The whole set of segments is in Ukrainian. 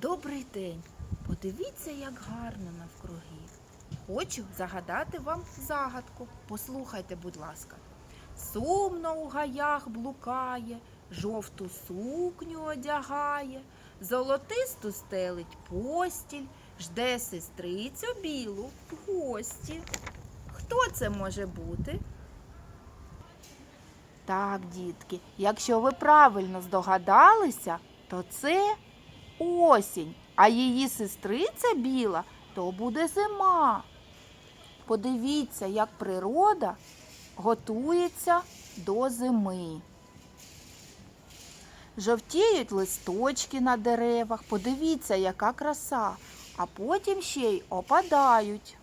Добрий день. Подивіться, як гарно навкруги. Хочу загадати вам загадку. Послухайте, будь ласка. Сумно у гаях блукає, жовту сукню одягає, золотисту стелить постіль, жде сестрицю білу в гості. Хто це може бути? Так, дітки, якщо ви правильно здогадалися, то це осінь, а її сестриця біла то буде зима. Подивіться, як природа готується до зими. Жовтіють листочки на деревах, подивіться, яка краса, а потім ще й опадають.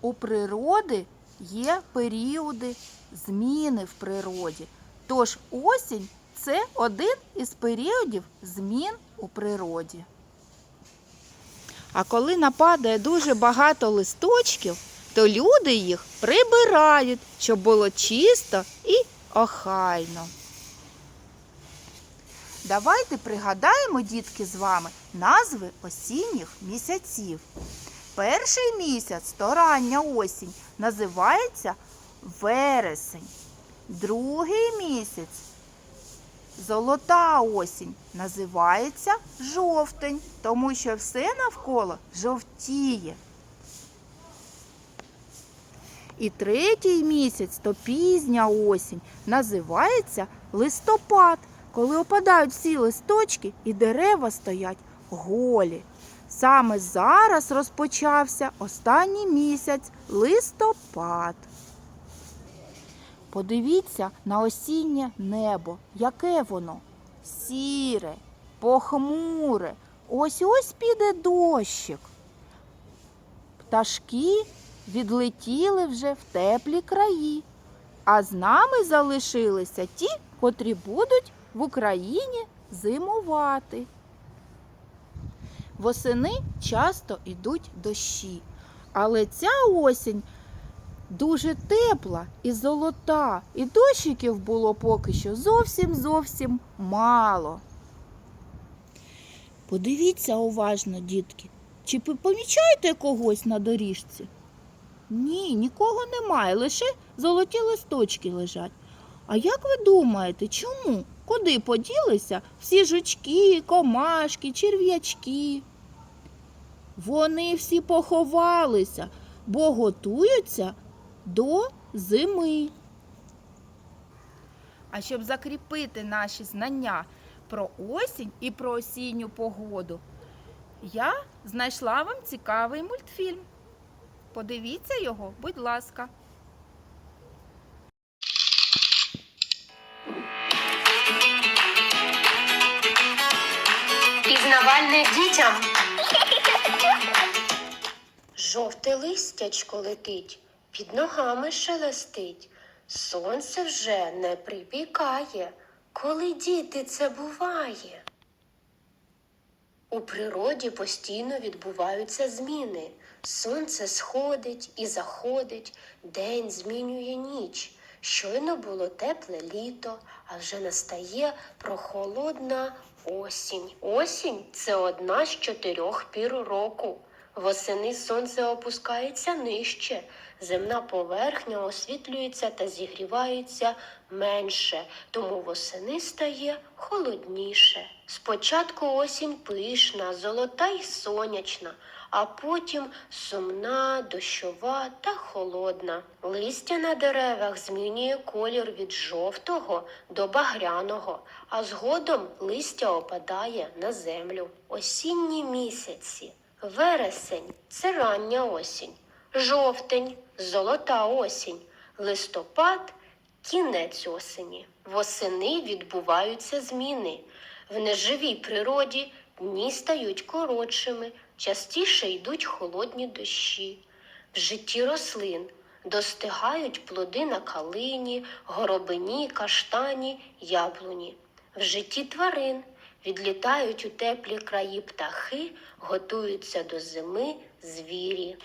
У природи є періоди зміни в природі. Тож осінь це один із періодів змін у природі. А коли нападає дуже багато листочків, то люди їх прибирають, щоб було чисто і охайно. Давайте пригадаємо, дітки, з вами назви осінніх місяців. Перший місяць то рання осінь, називається вересень. Другий місяць золота осінь називається жовтень, тому що все навколо жовтіє. І третій місяць то пізня осінь називається листопад, коли опадають всі листочки і дерева стоять голі. Саме зараз розпочався останній місяць листопад. Подивіться на осіннє небо. Яке воно? Сіре, похмуре. Ось ось піде дощик. Пташки відлетіли вже в теплі краї, а з нами залишилися ті, котрі будуть в Україні зимувати. Восени часто йдуть дощі, але ця осінь дуже тепла і золота, і дощиків було поки що зовсім зовсім мало. Подивіться уважно, дітки, чи помічаєте когось на доріжці? Ні, нікого немає, лише золоті листочки лежать. А як ви думаєте, чому? Куди поділися всі жучки, комашки, черв'ячки? Вони всі поховалися, бо готуються до зими. А щоб закріпити наші знання про осінь і про осінню погоду, я знайшла вам цікавий мультфільм. Подивіться його, будь ласка. Пізнавальне дітям. Жовте листячко летить, під ногами шелестить. Сонце вже не припікає, коли діти це буває. У природі постійно відбуваються зміни. Сонце сходить і заходить, день змінює ніч. Щойно було тепле літо, а вже настає прохолодна осінь. Осінь це одна з чотирьох пір року. Восени сонце опускається нижче, земна поверхня освітлюється та зігрівається менше, тому восени стає холодніше. Спочатку осінь пишна, золота й сонячна, а потім сумна, дощова та холодна. Листя на деревах змінює колір від жовтого до багряного, а згодом листя опадає на землю. Осінні місяці. Вересень це рання осінь, жовтень золота осінь, листопад кінець осені. Восени відбуваються зміни. В неживій природі дні стають коротшими, частіше йдуть холодні дощі. В житті рослин достигають плоди на калині, горобині, каштані, яблуні. В житті тварин відлітають у теплі краї птахи, готуються до зими звірі.